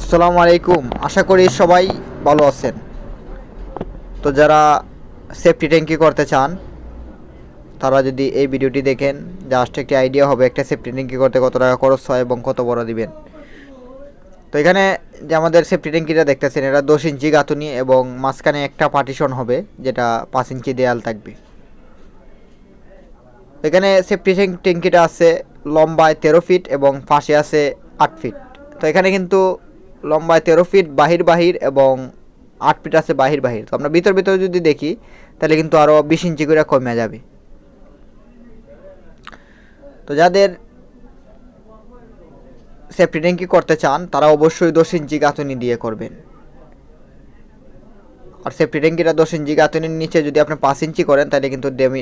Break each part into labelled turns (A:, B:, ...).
A: আসসালামু আলাইকুম। আশা করি সবাই ভালো আছেন। তো যারা সেফটি ট্যাঙ্কি করতে চান, তারা যদি এই ভিডিওটি দেখেন জাস্ট একটি আইডিয়া হবে একটা সেফটি ট্যাঙ্কি করতে কত টাকা খরচ হয় এবং কত বড় দিবেন। তো এখানে যে আমাদের সেফটি ট্যাঙ্কিটা দেখতেছেন, এটা দশ ইঞ্চি গাঁথুনি এবং মাঝখানে একটা পার্টিশন হবে, যেটা পাঁচ ইঞ্চি দেয়াল থাকবে। এখানে সেফটি ট্যাঙ্কিটা আছে লম্বায় তেরো ফিট এবং পাশে আছে আট ফিট তো এখানে কিন্তু লম্বায় তেরো ফিট বাহির বাহির এবং আট ফিট আছে বাহির বাহির। তো আমরা ভিতর ভিতর যদি দেখি, তাহলে কিন্তু আরও বিশ ইঞ্চি করে কমে যাবে। তো যাদের সেফটি ট্যাঙ্কি করতে চান, তারা অবশ্যই দশ ইঞ্চি গাঁথুনি দিয়ে করবেন। আর সেফটি ট্যাঙ্কিটা দশ ইঞ্চি গাঁথুনির নিচে যদি আপনি পাঁচ ইঞ্চি করেন, তাহলে কিন্তু ডেমি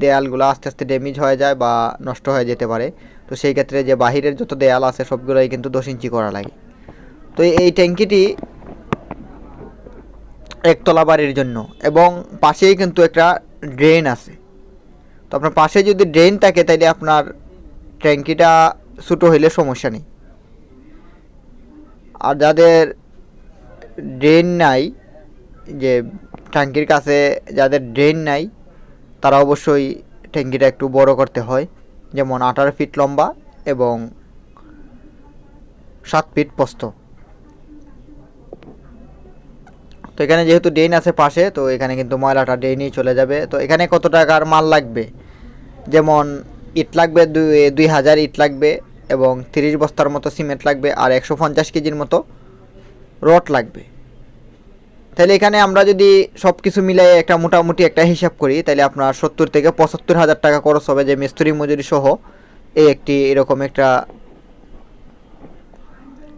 A: দেয়ালগুলো আস্তে আস্তে ড্যামেজ হয়ে যায় বা নষ্ট হয়ে যেতে পারে। তো সেই ক্ষেত্রে যে বাহিরের যত দেয়াল আছে, সবগুলোই কিন্তু দশ ইঞ্চি করা লাগে। তো এই ট্যাঙ্কিটি একতলা বাড়ির জন্য এবং পাশেই কিন্তু একটা ড্রেন আছে। তো আপনার পাশে যদি ড্রেন থাকে তাহলে আপনার ট্যাঙ্কিটা ছোটো হইলে সমস্যা নেই। আর যাদের ড্রেন নাই, যে ট্যাঙ্কির কাছে যাদের ড্রেন নাই, তারা অবশ্যই ট্যাঙ্কিটা একটু বড় করতে হয়। যেমন আঠারো ফিট লম্বা এবং সাত ফিট প্রস্থ। তো এখানে যেহেতু ড্রেন আছে পাশে, তো এখানে কিন্তু ময়লাটা ড্রেনেই চলে যাবে। তো এখানে কত টাকার মাল লাগবে? যেমন ইট লাগবে দুই হাজার ইট লাগবে এবং তিরিশ বস্তার মতো সিমেন্ট লাগবে আর একশো পঞ্চাশ কেজির মতো রড লাগবে। তাহলে এখানে আমরা যদি সব কিছু মিলাই একটা মোটামুটি একটা হিসাব করি, তাহলে আপনার সত্তর থেকে পঁচাত্তর হাজার টাকা খরচ হবে যে মিস্ত্রি, মজুরি সহ এই একটি এরকম একটা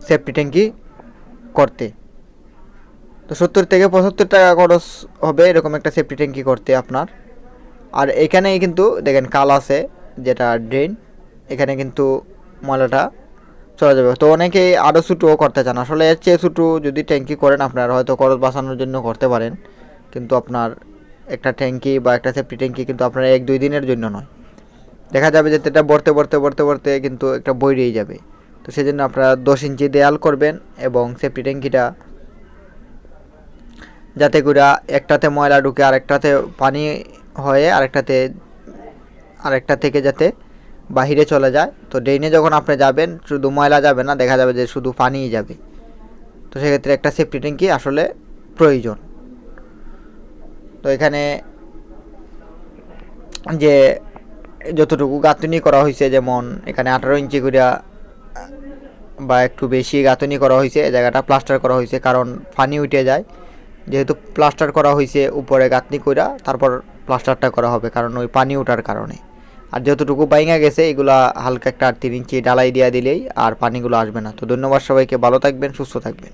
A: সেফটি ট্যাঙ্কি করতে। তো সত্তর থেকে পঁচাত্তর টাকা খরচ হবে এরকম একটা সেফটি ট্যাঙ্কি করতে আপনার। আর এখানেই কিন্তু দেখেন কাল আছে যেটা ড্রেন এখানে কিন্তু ময়লাটা চলে যাবে। তো অনেকেই আরও ছোটোও করতে চান। আসলে এর চেয়ে ছোটো যদি ট্যাঙ্কি করেন আপনার হয়তো খরচ বাঁচানোর জন্য করতে পারেন। কিন্তু আপনার একটা ট্যাঙ্কি বা একটা সেফটি ট্যাঙ্কি কিন্তু আপনার এক দুই দিনের জন্য নয়। দেখা যাবে যে এটা ভরতে ভরতে ভরতে ভরতে কিন্তু একটা বই বইরেই যাবে। তো সেই জন্য আপনারা দশ ইঞ্চি দেয়াল করবেন এবং সেফটি ট্যাঙ্কিটা যাতে করে একটাতে ময়লা ঢুকে আরেকটাতে পানি হয়ে আরেকটাতে, আরেকটা থেকে যাতে বাহিরে চলে যায়। তো ড্রেনে যখন আপনি যাবেন, শুধু ময়লা যাবে না, দেখা যাবে যে শুধু পানিই যাবে। তো সেক্ষেত্রে একটা সেফটি ট্যাঙ্কি আসলে প্রয়োজন। তো এখানে যে যতটুকু গাঁথনি করা হয়েছে যেমন এখানে আঠারো ইঞ্চি করে বা একটু বেশি গাঁথনি করা হয়েছে জায়গাটা প্লাস্টার করা হয়েছে কারণ পানি উঠে যায়। যেহেতু প্লাস্টার করা হয়েছে উপরে গাঁথনি কইরা, তারপর প্লাস্টারটা করা হবে কারণ ওই পানি ওঠার কারণে। আর যতটুকু বাইঙা গেছে, এগুলা হালকা একটা তিন ইঞ্চি ডালাই দিয়া দিলেই আর পানিগুলো আসবে না। তো ধন্যবাদ সবাইকে, ভালো থাকবেন, সুস্থ থাকবেন।